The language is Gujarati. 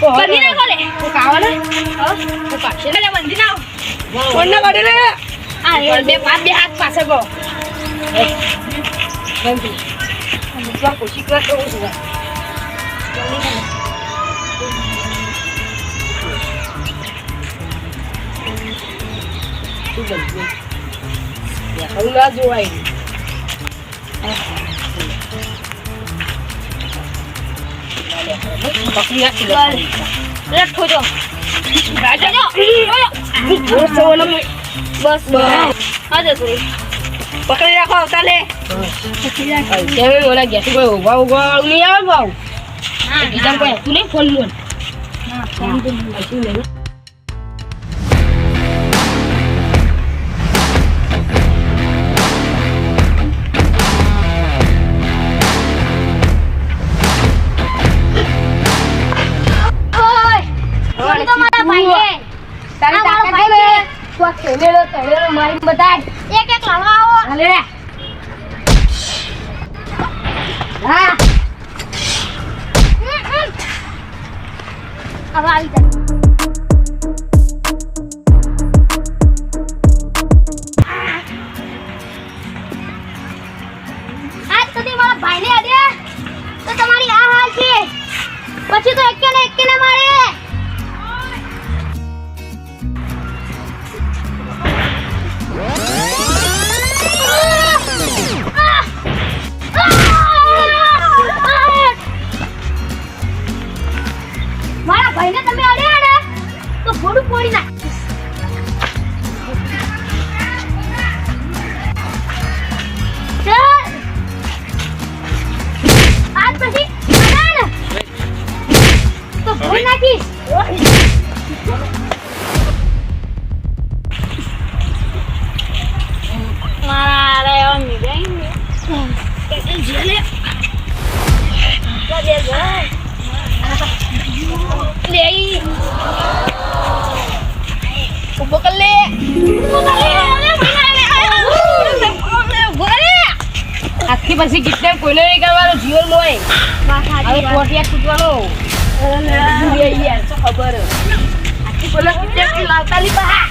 બંધી નાખો લે તું કાવા ને તું કાઢશે ને બંધી નાખો ફોન ના કાઢી લે. આ બે પાંચ બે હાથ પાસે ગો. બંધી મુકવા કોશિશ કર તો હું તું બંધી હું ના જોવાય. બસ બસ હા પકડી રાખો ચાલે ઓલા ગેસ કોઈ ઊભા ઊભા નહીં આવે ભાવ બીજા કોઈ હતું નહીં ફોન મોન હશું નહીં ઓય તળેલો મારી બતાય એક એક લાવો આવો. હાલે. હા. હમ, હમ. હવે આવી જાય આજ સુધી મારા ભાઈને અડે તો તમારી આ હાલ છે. પછી તો એકે ને એકે ને મારે. ભાઈને તમે અડ્યા અડે તો ભોડું ફોડી નાખીશ આજ પછી તો ફોડી નાખીશ. લે આજથી પછી ગીતને કોઈને નહીં કરવાનું જીવન મોય હવે કોટિયા શું ખબર આજથી પેલા ગીતને લાવતા લી બહાર